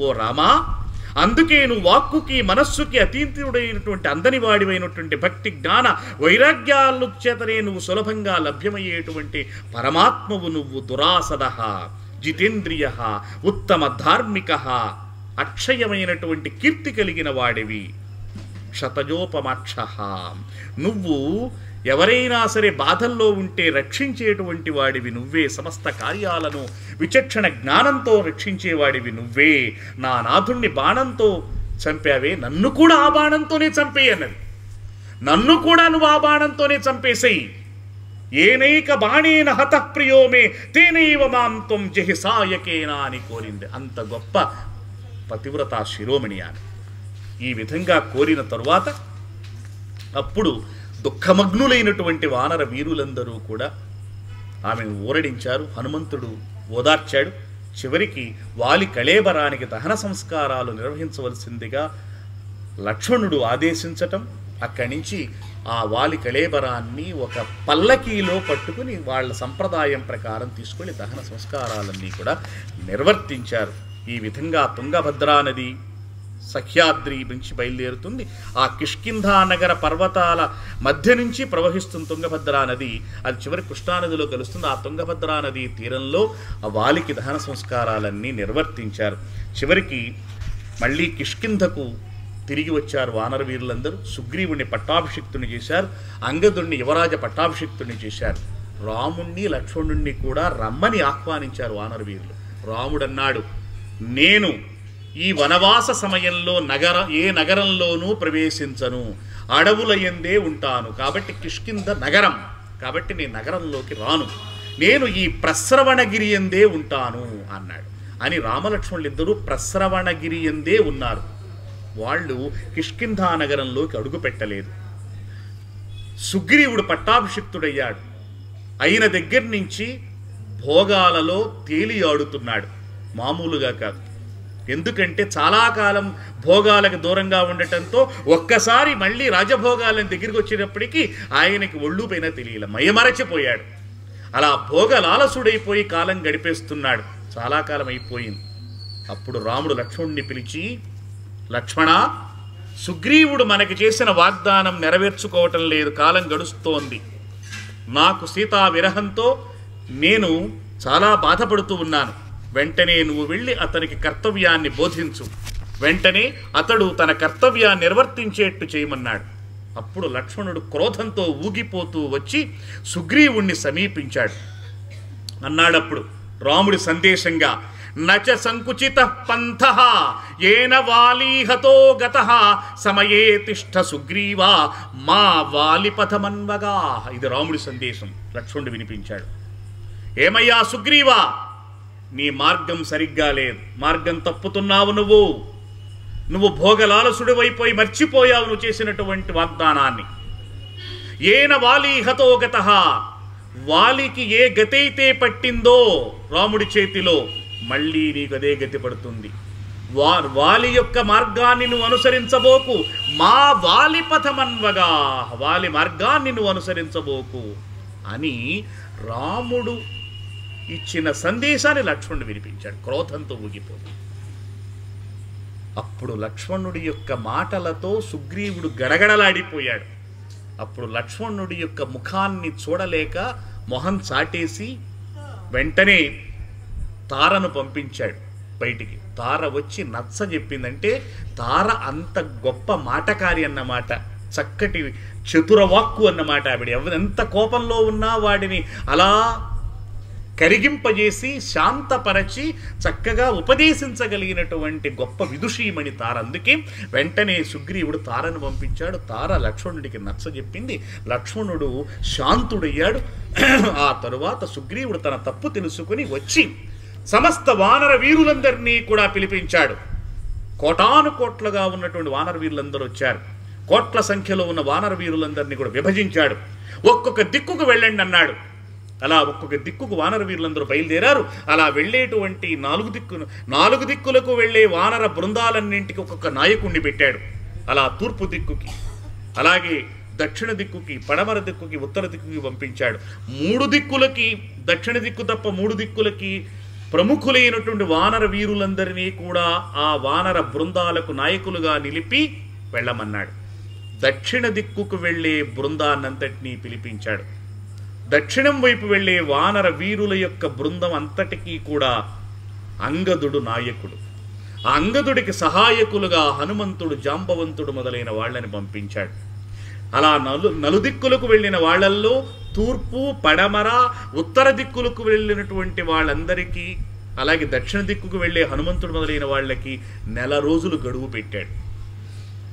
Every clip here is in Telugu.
ఓ రామా అందుకే నువ్వు వాక్కుకి మనస్సుకి అతీంతుడైనటువంటి అందని వాడివైనటువంటి భక్తి జ్ఞాన వైరాగ్యాలు చేతనే నువ్వు సులభంగా లభ్యమయ్యేటువంటి పరమాత్మవు నువ్వు దురాసద జితేంద్రియ ఉత్తమ ధార్మిక అక్షయమైనటువంటి కీర్తి కలిగిన వాడివి. శతజోపమక్ష నువ్వు ఎవరైనా సరే బాధల్లో ఉంటే రక్షించేటువంటి వాడివి నువ్వే సమస్త కార్యాలను విచక్షణ జ్ఞానంతో రక్షించేవాడివి నువ్వే. నా నాథుణ్ణి బాణంతో చంపావే నన్ను కూడా ఆ బాణంతోనే చంపేయన్నది నన్ను కూడా నువ్వు ఆ బాణంతోనే చంపేసేయి. ఏనైక బాణేన హత ప్రియోమే తేనైవ మాం త్వం జహి సాయకేనా అని కోరింది. అంత గొప్ప పతివ్రత శిరోమణి అని ఈ విధంగా కోరిన తరువాత అప్పుడు దుఃఖమగ్నులైనటువంటి వానర వీరులందరూ కూడా ఆమెను ఊరడించారు. హనుమంతుడు ఓదార్చాడు. చివరికి వాలి కళేబరానికి దహన సంస్కారాలు నిర్వహించవలసిందిగా లక్ష్మణుడు ఆదేశించటం అక్కడి నుంచి ఆ వాలి కళేబరాన్ని ఒక పల్లకీలో పట్టుకుని వాళ్ళ సంప్రదాయం ప్రకారం తీసుకొని దహన సంస్కారాలన్నీ కూడా నిర్వర్తించారు. ఈ విధంగా తుంగభద్రా నది సహ్యాద్రి నుంచి బయలుదేరుతుంది. ఆ కిష్కింధా నగర పర్వతాల మధ్య నుంచి ప్రవహిస్తుంది తుంగభద్రా నది. అది చివరి కృష్ణానదిలో కలుస్తుంది. ఆ తుంగభద్రా నది తీరంలో ఆ వాలికి దహన సంస్కారాలన్నీ నిర్వర్తించారు. చివరికి మళ్ళీ కిష్కింధకు తిరిగి వచ్చారు వానర వీరులందరూ. సుగ్రీవుని పట్టాభిషిక్తుని చేశారు. అంగదుణ్ణి యువరాజ పట్టాభిషిక్తుని చేశారు. రాముణ్ణి లక్ష్మణుణ్ణి కూడా రమ్మని ఆహ్వానించారు వానర వీరులు. రాముడన్నాడు నేను ఈ వనవాస సమయంలో నగర ఏ నగరంలోనూ ప్రవేశించను. అడవుల ఎందే ఉంటాను. కాబట్టి కిష్కింద నగరం. కాబట్టి నేను నగరంలోకి రాను. నేను ఈ ప్రస్రవణగిరి ఎందే ఉంటాను అన్నాడు. అని రామలక్ష్మణులు ఇద్దరూ ప్రస్రవణగిరి ఎందే ఉన్నారు. వాళ్ళు కిష్కింధా నగరంలోకి అడుగు పెట్టలేదు. సుగ్రీవుడు పట్టాభిషిక్తుడయ్యాడు. అయిన దగ్గర నుంచి భోగాలలో తేలి ఆడుతున్నాడు. మామూలుగా కాదు. ఎందుకంటే చాలా కాలం భోగాలకు దూరంగా ఉండటంతో ఒక్కసారి మళ్ళీ రాజభోగాలను దగ్గరికి వచ్చినప్పటికీ ఆయనకి ఒళ్ళు పైన తెలియలే మయమరచిపోయాడు. అలా భోగలాలసుడైపోయి కాలం గడిపేస్తున్నాడు. చాలా కాలం అయిపోయింది. అప్పుడు రాముడు లక్ష్మణుణ్ణి పిలిచి లక్ష్మణ సుగ్రీవుడు మనకి చేసిన వాగ్దానం నెరవేర్చుకోవటం లేదు కాలం గడుస్తోంది. నాకు సీతా విరహంతో నేను చాలా బాధపడుతూ ఉన్నాను. వెంటనే నువ్వు వెళ్ళి అతనికి కర్తవ్యాన్ని బోధించు. వెంటనే అతడు తన కర్తవ్యాన్ని నిర్వర్తించేట్టు చేయమన్నాడు. అప్పుడు లక్ష్మణుడు క్రోధంతో ఊగిపోతూ వచ్చి సుగ్రీవుణ్ణి సమీపించాడు. అన్నాడప్పుడు రాముడి సందేశంగా నచ సంకుచిత పంథ ఏన వాలీహతో గత సమయే తిష్ట సుగ్రీవా మా వాలిపథమన్వగా. ఇది రాముడి సందేశం. లక్ష్మణుడు వినిపించాడు. ఏమయ్యా సుగ్రీవా నీ మార్గం సరిగ్గా లేదు. మార్గం తప్పుతున్నావు నువ్వు. నువ్వు భోగలాలసుడివైపోయి మర్చిపోయావు నువ్వు చేసినటువంటి వాగ్దానాన్ని. ఏన వాలి హతోగత. వాలికి ఏ గతైతే పట్టిందో రాముడి చేతిలో మళ్ళీ నీకు అదే గతి పడుతుంది. వా వాలి యొక్క మార్గాన్ని నువ్వు అనుసరించబోకు. మా వాలి పథమన్వగా వాలి మార్గాన్ని నువ్వు అనుసరించబోకు అని రాముడు ఇచ్చిన సందేశాన్ని లక్ష్మణుడు వినిపించాడు. క్రోధంతో ఊగిపోయి అప్పుడు లక్ష్మణుడి యొక్క మాటలతో సుగ్రీవుడు గడగడలాడిపోయాడు. అప్పుడు లక్ష్మణుడి యొక్క ముఖాన్ని చూడలేక మొహం చాటేసి వెంటనే తారను పంపించాడు బయటికి. తార వచ్చి నచ్చ చెప్పిందంటే తార అంత గొప్ప మాటకారి అన్నమాట. చక్కటి చతురవాక్కు అన్నమాట ఆవిడ. ఎవరు ఎంత కోపంలో ఉన్నా వాడిని అలా కరిగింపజేసి శాంతపరచి చక్కగా ఉపదేశించగలిగినటువంటి గొప్ప విదుషీమణి తార. అందుకే వెంటనే సుగ్రీవుడు తారను పంపించాడు. తార లక్ష్మణుడికి నచ్చజెప్పింది. లక్ష్మణుడు శాంతుడయ్యాడు. ఆ తరువాత సుగ్రీవుడు తన తప్పు తెలుసుకుని వచ్చి సమస్త వానర వీరులందరినీ కూడా పిలిపించాడు. కోటాను కోట్లుగా ఉన్నటువంటి వానర వీరులందరూ వచ్చారు. కోట్ల సంఖ్యలో ఉన్న వానర వీరులందరినీ కూడా విభజించాడు. ఒక్కొక్క దిక్కుకు వెళ్ళండి అన్నాడు. అలా ఒక్కొక్క దిక్కుకు వానర వీరులందరూ బయలుదేరారు. అలా వెళ్ళేటువంటి నాలుగు దిక్కు నాలుగు దిక్కులకు వెళ్ళే వానర బృందాలన్నింటికి ఒక్కొక్క నాయకుణ్ణి పెట్టాడు. అలా తూర్పు దిక్కుకి అలాగే దక్షిణ దిక్కుకి పడమర దిక్కుకి ఉత్తర దిక్కుకి పంపించాడు. మూడు దిక్కులకి దక్షిణ దిక్కు తప్ప మూడు దిక్కులకి ప్రముఖులైనటువంటి వానర వీరులందరినీ కూడా ఆ వానర బృందాలకు నాయకులుగా నిలిపి వెళ్ళమన్నాడు. దక్షిణ దిక్కుకు వెళ్ళే బృందాన్నంతటినీ పిలిపించాడు. దక్షిణం వైపు వెళ్ళే వానర వీరుల యొక్క బృందం అంతటికీ కూడా అంగదుడు నాయకుడు. ఆ అంగదుడికి సహాయకులుగా హనుమంతుడు జాంబవంతుడు మొదలైన వాళ్ళని పంపించాడు. అలా నలు నలుదిక్కులకు వెళ్ళిన వాళ్ళల్లో తూర్పు పడమర ఉత్తర దిక్కులకు వెళ్ళినటువంటి వాళ్ళందరికీ అలాగే దక్షిణ దిక్కుకు వెళ్ళే హనుమంతుడు మొదలైన వాళ్ళకి నెల రోజులు గడువు పెట్టాడు.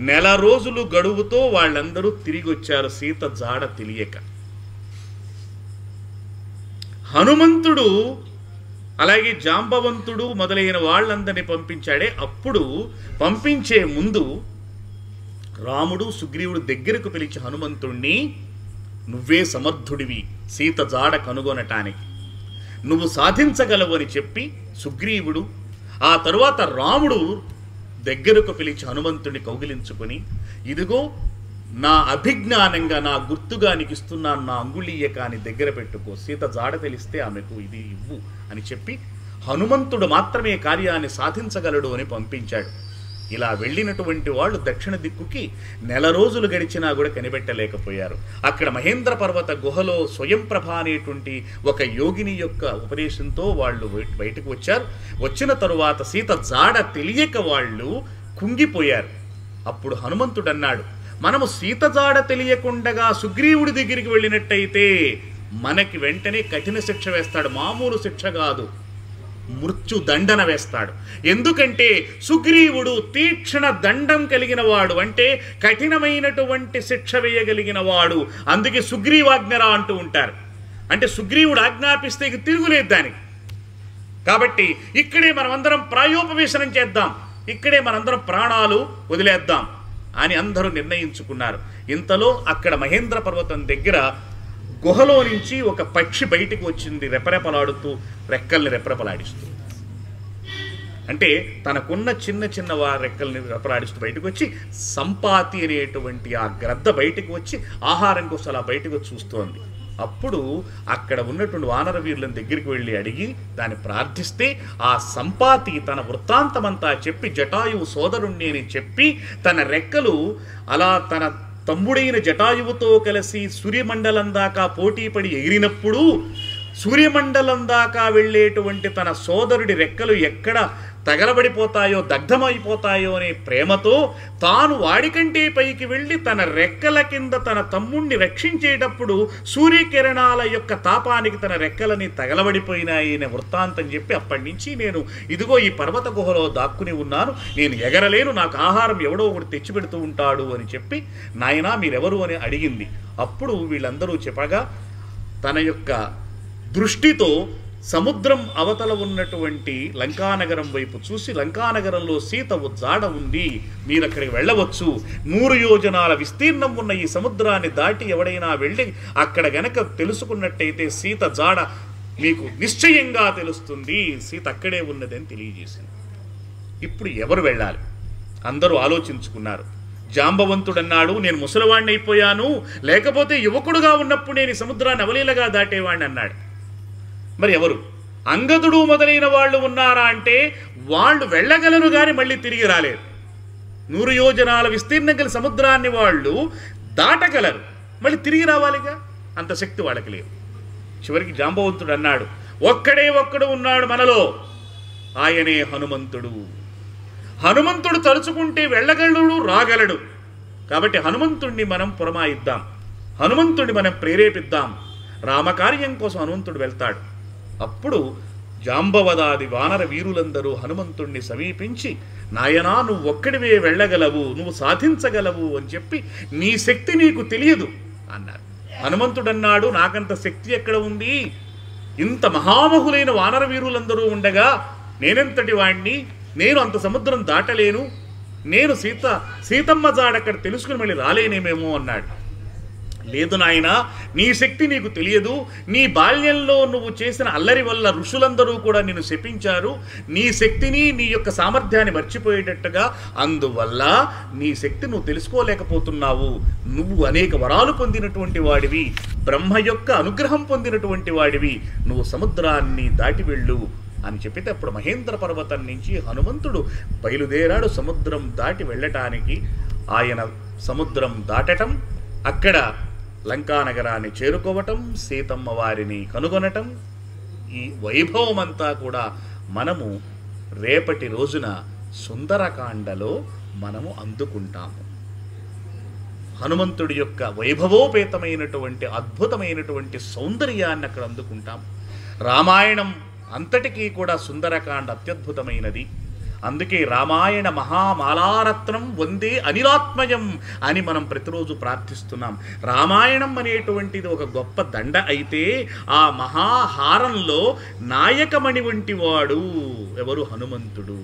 నెల రోజులు గడువుతో వాళ్ళందరూ తిరిగి వచ్చారు సీత జాడ తెలియక. హనుమంతుడు అలాగే జాంబవంతుడు మొదలైన వాళ్ళందరినీ పంపించాడే. అప్పుడు పంపించే ముందు రాముడు సుగ్రీవుడు దగ్గరకు పిలిచి హనుమంతుణ్ణి నువ్వే సమర్థుడివి సీత జాడ కనుగొనటానికి. నువ్వు సాధించగలవు అని చెప్పి సుగ్రీవుడు ఆ తరువాత రాముడు దగ్గరకు పిలిచి హనుమంతుడిని కౌగిలించుకొని ఇదిగో నా అభిజ్ఞానంగా నా గుర్తుగా నీకు ఇస్తున్నాను నా అంగుళీయ కాని దగ్గర పెట్టుకో. సీత జాడ తెలిస్తే ఆమెకు ఇది ఇవ్వు అని చెప్పి హనుమంతుడు మాత్రమే కార్యాన్ని సాధించగలడు అని పంపించాడు. ఇలా వెళ్ళినటువంటి వాళ్ళు దక్షిణ దిక్కుకి నెల రోజులు గడిచినా కూడా కనిపెట్టలేకపోయారు. అక్కడ మహేంద్ర పర్వత గుహలో స్వయంప్రభ అనేటువంటి ఒక యోగిని యొక్క ఉపదేశంతో వాళ్ళు బయటకు వచ్చారు. వచ్చిన తరువాత సీత జాడ తెలియక వాళ్ళు కుంగిపోయారు. అప్పుడు హనుమంతుడు అన్నాడు మనము సీతజాడ తెలియకుండా తెలియకుండగా సుగ్రీవుడి దగ్గరికి వెళ్ళినట్టయితే మనకి వెంటనే కఠిన శిక్ష వేస్తాడు. మామూలు శిక్ష కాదు. మృత్యు దండన వేస్తాడు. ఎందుకంటే సుగ్రీవుడు తీక్షణ దండం కలిగిన వాడు అంటే కఠినమైనటువంటి శిక్ష వేయగలిగిన వాడు అందుకే సుగ్రీవాజ్ఞరా అంటూ ఉంటారు. అంటే సుగ్రీవుడు ఆజ్ఞాపిస్తే తిరుగులేదు దానికి. కాబట్టి ఇక్కడే మనమందరం ప్రాయోపవేశనం చేద్దాం. ఇక్కడే మనందరం ప్రాణాలు వదిలేద్దాం. అని అందరూ నిర్ణయించుకున్నారు. ఇంతలో అక్కడ మహేంద్ర పర్వతం దగ్గర గుహలో నుంచి ఒక పక్షి బయటికి వచ్చింది రెపరెపలాడుతూ రెక్కల్ని రెపరెపలాడిస్తూ. అంటే తనకున్న చిన్న చిన్న వా రెక్కల్ని రెపలాడిస్తూ బయటకు వచ్చి సంపాతి అనేటువంటి ఆ గ్రద్ద బయటకు వచ్చి ఆహారం కోసం అలా బయటకు వచ్చి చూస్తోంది. అప్పుడు అక్కడ ఉన్నటువంటి వానర వీరులను దగ్గరికి వెళ్ళి అడిగి దాన్ని ప్రార్థిస్తే ఆ సంపాతి తన వృత్తాంతమంతా చెప్పి జటాయువు సోదరుణ్ణి అని చెప్పి తన రెక్కలు అలా తన తమ్ముడైన జటాయువుతో కలిసి సూర్యమండలం దాకా పోటీపడి ఎగిరినప్పుడు సూర్యమండలం దాకా వెళ్ళేటువంటి తన సోదరుడి రెక్కలు ఎక్కడ తగలబడిపోతాయో దగ్ధమైపోతాయో అనే ప్రేమతో తాను వాడికంటే పైకి వెళ్ళి తన రెక్కల కింద తన తమ్ముణ్ణి రక్షించేటప్పుడు సూర్యకిరణాల యొక్క తాపానికి తన రెక్కలని తగలబడిపోయినాయి అనే వృత్తాంతం చెప్పి అప్పటి నుంచి నేను ఇదిగో ఈ పర్వత గుహలో దాక్కుని ఉన్నాను. నేను ఎగరలేను నాకు ఆహారం ఎవడో ఒకటి తెచ్చిపెడుతూ ఉంటాడు అని చెప్పి నాయనా మీరెవరు అని అడిగింది. అప్పుడు వీళ్ళందరూ చెప్పగా తన యొక్క దృష్టితో సముద్రం అవతల ఉన్నటువంటి లంకానగరం వైపు చూసి లంకానగరంలో సీత జాడ ఉంది మీరు అక్కడికి వెళ్ళవచ్చు. నూరు యోజనాల విస్తీర్ణం ఉన్న ఈ సముద్రాన్ని దాటి ఎవడైనా వెళ్ళి అక్కడ గనక తెలుసుకున్నట్టయితే సీత జాడ మీకు నిశ్చయంగా తెలుస్తుంది. సీత అక్కడే ఉన్నదని తెలియజేసింది. ఇప్పుడు ఎవరు వెళ్ళాలి? అందరూ ఆలోచించుకున్నారు. జాంబవంతుడన్నాడు నేను ముసలివాణ్ణి అయిపోయాను లేకపోతే యువకుడుగా ఉన్నప్పుడు నేను సముద్రాన్ని అవలీలగా దాటేవాణ్ణి అన్నాడు మరి ఎవరు? అంగదుడు మొదలైన వాళ్ళు ఉన్నారా అంటే వాళ్ళు వెళ్ళగలరు కానీ మళ్ళీ తిరిగి రాలేరు. నూరు యోజనాల విస్తీర్ణం గల సముద్రాన్ని వాళ్ళు దాటగలరు. మళ్ళీ తిరిగి రావాలిగా? అంత శక్తి వాళ్ళకి లేదు. చివరికి జాంబవంతుడు అన్నాడు ఒక్కడే ఒక్కడు ఉన్నాడు మనలో. ఆయనే హనుమంతుడు. హనుమంతుడు తలుచుకుంటే వెళ్ళగలడు రాగలడు. కాబట్టి హనుమంతుణ్ణి మనం పురమాయిద్దాం. హనుమంతుడిని మనం ప్రేరేపిద్దాం. రామకార్యం కోసం హనుమంతుడు వెళ్తాడు. అప్పుడు జాంబవదాది వానర వీరులందరూ హనుమంతుణ్ణి సమీపించి నాయనా నువ్వు ఒక్కడివే వెళ్ళగలవు నువ్వు సాధించగలవు అని చెప్పి నీ శక్తి నీకు తెలియదు అన్నారు. హనుమంతుడన్నాడు నాకంత శక్తి ఎక్కడ ఉంది? ఇంత మహామహులైన వానర వీరులందరూ ఉండగా నేనెంతటి వాణ్ణి? నేను అంత సముద్రం దాటలేను. నేను సీత సీతమ్మ జాడక్కడ తెలుసుకుని మళ్ళీ రాలేనేమేమో అన్నాడు. లేదు నాయనా నీ శక్తి నీకు తెలియదు. నీ బాల్యంలో నువ్వు చేసిన అల్లరి వల్ల ఋషులందరూ కూడా నిన్ను శపించారు. నీ శక్తిని నీ యొక్క సామర్థ్యాన్ని మర్చిపోయేటట్టుగా అందువల్ల నీ శక్తి నువ్వు తెలుసుకోలేకపోతున్నావు. నువ్వు అనేక వరాలు పొందినటువంటి వాడివి బ్రహ్మ యొక్క అనుగ్రహం పొందినటువంటి వాడివి. నువ్వు సముద్రాన్ని దాటి వెళ్ళు అని చెప్పితే అప్పుడు మహేంద్ర పర్వతం నుంచి హనుమంతుడు బయలుదేరాడు సముద్రం దాటి వెళ్ళటానికి. ఆయన సముద్రం దాటటం అక్కడ లంకా నగరాన్ని చేరుకోవటం సీతమ్మ వారిని కనుగొనటం ఈ వైభవం అంతా కూడా మనము రేపటి రోజున సుందరకాండలో మనము అందుకుంటాము. హనుమంతుడి యొక్క వైభవోపేతమైనటువంటి అద్భుతమైనటువంటి సౌందర్యాన్ని అక్కడ అందుకుంటాం రామాయణం అంతటికీ కూడా సుందరకాండ అత్యద్భుతమైనది. అందుకే రామాయణ మహామాలారత్నం వందే అనిలాత్మయం అని మనం ప్రతిరోజు ప్రార్థిస్తున్నాం. రామాయణం అనేటువంటిది ఒక గొప్ప దండ అయితే ఆ మహాహారంలో నాయకమణి వంటి వాడు ఎవరు హనుమంతుడు?